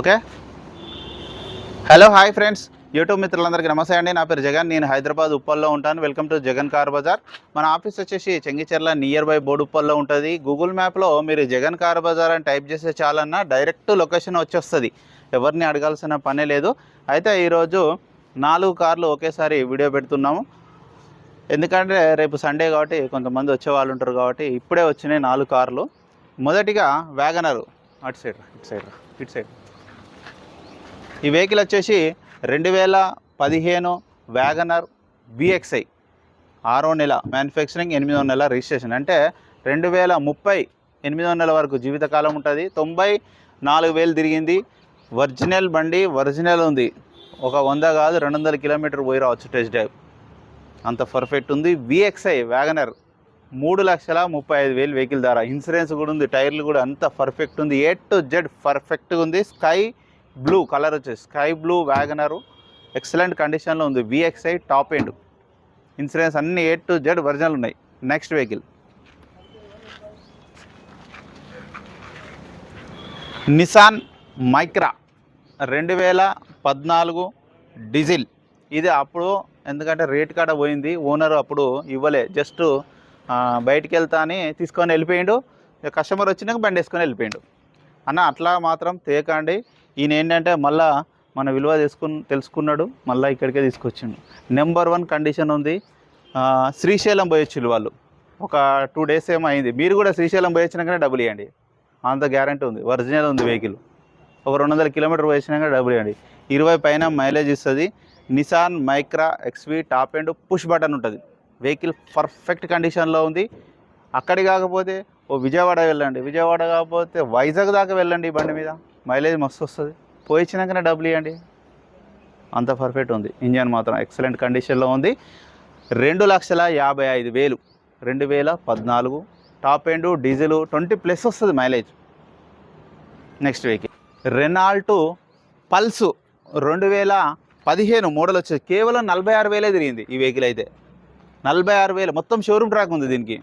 Okay? Hello hi friends. YouTube మిత్రులందరికీ నమస్తే అండి. నా పేరు జగన్. నేను హైదరాబాద్ ఉప్పల్లో ఉంటాను. Welcome to Jagan car bazaar. మన ఆఫీస్ వచ్చేసి చెంగిచెర్ల నియర్ బై బోర్డు ఉప్పల్లో ఉంటుంది. గూగుల్ మ్యాప్లో మీరు జగన్ కార్ బజార్ అని టైప్ చేస్తే చాలన్నా డైరెక్ట్ లొకేషన్ వచ్చేస్తుంది. ఎవరిని అడగాల్సిన పనే లేదు. అయితే ఈరోజు నాలుగు కార్లు ఒకేసారి వీడియో పెడుతున్నాము. ఎందుకంటే రేపు సండే కాబట్టి కొంతమంది వచ్చే వాళ్ళు ఉంటారు కాబట్టి ఇప్పుడే వచ్చినాయి నాలుగు కార్లు. మొదటిగా వ్యాగనరు. అటు సైడ్ ఇటు సైడ్ ఇటు సైడ్ ఈ వెహికల్ వచ్చేసి రెండు వేల పదిహేను వ్యాగనర్ విఎక్స్ఐ. ఆరో నెల మ్యానుఫ్యాక్చరింగ్ ఎనిమిదో నెల రిజిస్ట్రేషన్. అంటే రెండు వేల ముప్పై ఎనిమిదో నెల వరకు జీవితకాలం ఉంటుంది. తొంభై నాలుగు వేలు తిరిగింది. ఒరిజినల్ బండి ఒరిజినల్ ఉంది. ఒక వంద కాదు రెండు వందల కిలోమీటర్ పోయి రావచ్చు టెస్ట్ డ్రైవ్. అంత పర్ఫెక్ట్ ఉంది. విఎక్స్ఐ వ్యాగనర్ మూడు లక్షల ముప్పై ఐదు వేలు వెహికల్ ధర. ఇన్సూరెన్స్ కూడా ఉంది టైర్లు కూడా అంత పర్ఫెక్ట్ ఉంది. ఏ టు జెడ్ పర్ఫెక్ట్గా ఉంది. స్కై బ్లూ కలర్ వచ్చేసి sky blue wagon R. Excellent కండిషన్లో ఉంది. VXI top end. ఇన్సూరెన్స్ అన్ని ఏ టు జెడ్ ఒరిజినల్ ఉన్నాయి. నెక్స్ట్ వెహికల్ నిసాన్ మైక్రా రెండు వేల పద్నాలుగు డీజిల్. ఇది అప్పుడు ఎందుకంటే రేట్ కాడ పోయింది. ఓనర్ అప్పుడు ఇవ్వలే. జస్ట్ బయటికి వెళ్తా అని తీసుకొని వెళ్ళిపోయిండు. కస్టమర్ వచ్చినాక బండి వేసుకొని వెళ్ళిపోయిండు. అన్న అట్లా మాత్రం తేకండి. ఈయన ఏంటంటే మళ్ళా మన విలువ తీసుకుని తెలుసుకున్నాడు మళ్ళీ ఇక్కడికే తీసుకొచ్చిండు. నెంబర్ వన్ కండిషన్ ఉంది శ్రీశైలం పోయొచ్చు వాళ్ళు. ఒక టూ డేస్ ఏమో అయింది. మీరు కూడా శ్రీశైలం పోయొచ్చినాకనే డబ్బులు ఇవ్వండి అంత గ్యారంటీ ఉంది ఒరిజినల్ ఉంది వెహికల్ ఒక రెండు వందల కిలోమీటర్ పోయించినాక డబ్బులు ఇవ్వండి ఇరవై పైన మైలేజ్ ఇస్తుంది Nissan Micra XV top and push button ఉంటుంది. వెహికల్ పర్ఫెక్ట్ కండిషన్లో ఉంది. అక్కడి కాకపోతే ఓ విజయవాడ వెళ్ళండి. విజయవాడ కాకపోతే వైజాగ్ దాకా వెళ్ళండి ఈ బండి మీద. మైలేజ్ మస్తు వస్తుంది. పోయించినాకనే డబ్బులు ఇవ్వండి అంత పర్ఫెక్ట్ ఉంది. ఇంజన్ మాత్రం ఎక్సలెంట్ కండిషన్లో ఉంది. రెండు లక్షల యాభై ఐదు వేలు. రెండు వేల పద్నాలుగు. Top end diesel twenty plus వస్తుంది mileage next week Renault Pulse రెండు వేల పదిహేను మోడల్ వచ్చేది. కేవలం నలభై ఆరు వేలే తిరిగింది ఈ వెహికల్ అయితే. నలభై ఆరు వేలు. మొత్తం షోరూమ్ ట్రాక్ ఉంది దీనికి.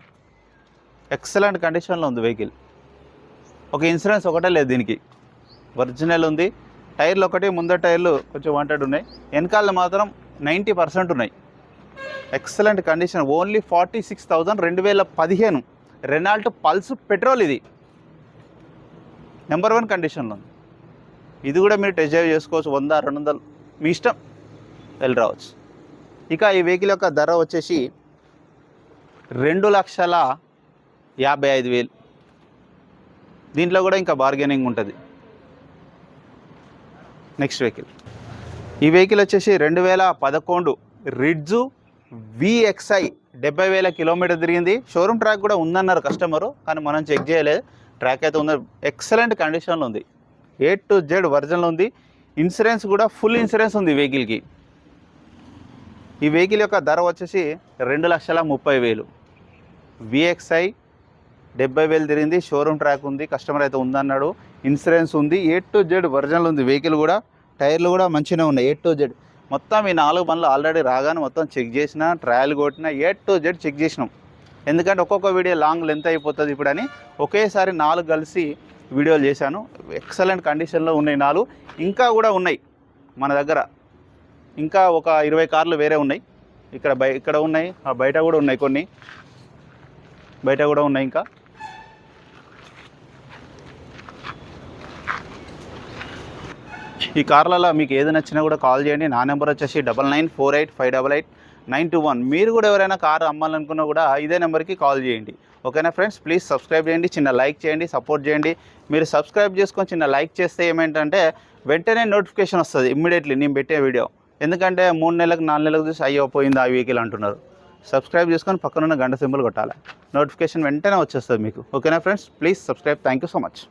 ఎక్సలెంట్ కండిషన్లో ఉంది వెహికల్ ఒక ఇన్సూరెన్స్ ఒకటే లేదు దీనికి. ఒరిజినల్ ఉంది. టైర్లు ఒకటి ముందర టైర్లు కొంచెం వాంటెడ్ ఉన్నాయి. వెనకాల మాత్రం నైంటీ పర్సెంట్ ఉన్నాయి. Excellent condition only forty six thousand రెండు వేల పదిహేను. రెనాల్ట్ పల్స్ పెట్రోల్ ఇది. నెంబర్ వన్ కండిషన్లో ఉంది. ఇది కూడా మీరు టెస్ట్ డ్రైవ్ చేసుకోవచ్చు. వంద రెండు వందలు. మీ ఇష్టం. వెళ్ళి రావచ్చు. ఇక ఈ వెహికల్ యొక్క ధర వచ్చేసి రెండు లక్షల యాభై ఐదు వేలు. దీంట్లో కూడా ఇంకా బార్గెనింగ్ ఉంటుంది. Next vehicle. ఈ వెహికల్ వచ్చేసి రెండు వేల పదకొండు రిడ్జు విఎక్స్ఐ డెబ్బై వేల కిలోమీటర్ తిరిగింది. షోరూమ్ ట్రాక్ కూడా ఉందన్నారు కస్టమరు కానీ మనం చెక్ చేయలేదు. ట్రాక్ అయితే ఉంది. ఎక్సలెంట్ కండిషన్లో ఉంది. ఏ టు జెడ్ వర్జన్లో ఉంది. ఇన్సూరెన్స్ కూడా ఫుల్ ఇన్సూరెన్స్ ఉంది వెహికల్కి. ఈ వెహికల్ యొక్క ధర వచ్చేసి రెండు లక్షల ముప్పై వేలు. విఎక్స్ఐ డెబ్బై వేలు తిరిగింది. షోరూమ్ ట్రాక్ ఉంది. కస్టమర్ అయితే ఉందన్నాడు. ఇన్సూరెన్స్ ఉంది. ఏ టు జెడ్ వర్జన్లు ఉంది. వెహికల్ కూడా టైర్లు కూడా మంచిగా ఉన్నాయి. ఏ టు జెడ్ మొత్తం ఈ నాలుగు బండ్లు ఆల్రెడీ రాగానే మొత్తం చెక్ చేసిన ట్రయల్ కొట్టిన ఏ టు జెడ్ చెక్ చేసినాం. ఎందుకంటే ఒక్కొక్క వీడియో లాంగ్ లెంత్ అయిపోతుంది ఇప్పుడు అని ఒకేసారి నాలుగు కలిసి వీడియోలు చేశాను. ఎక్సలెంట్ కండిషన్లో ఉన్నాయి నాలుగు. ఇంకా కూడా ఉన్నాయి మన దగ్గర. ఇంకా ఒక ఇరవై కార్లు వేరే ఉన్నాయి. ఇక్కడ బయ ఇక్కడ ఉన్నాయి. ఆ బయట కూడా ఉన్నాయి కొన్ని. బయట కూడా ఉన్నాయి ఇంకా. ఈ కార్లలో మీకు ఏది నచ్చినా కూడా కాల్ చేయండి. నా నెంబర్ వచ్చేసి double nine four eight five double eight nine two one. మీరు కూడా ఎవరైనా కారు అమ్మాలనుకున్నా కూడా ఇదే నెంబర్కి కాల్ చేయండి. ఓకేనా ఫ్రెండ్స్? ప్లీజ్ సబ్స్క్రైబ్ చేయండి చిన్న లైక్ చేయండి సపోర్ట్ చేయండి. మీరు సబ్స్క్రైబ్ చేసుకొని చిన్న లైక్ చేస్తే ఏమేంటంటే వెంటనే నోటిఫికేషన్ వస్తుంది ఇమ్మీడియట్లీ నేను పెట్టే వీడియో. ఎందుకంటే మూడు నెలలకు నాలుగు నెలలకు చూసి అయ్యో పోయింది ఆ వెహికల్ అంటున్నారు. సబ్స్క్రైబ్ చేసుకొని పక్కనున్న గంట సింబల్ కొట్టాలి. నోటిఫికేషన్ వెంటనే వచ్చేస్తుంది మీకు. ఓకేనా friends? Please subscribe. Thank you so much.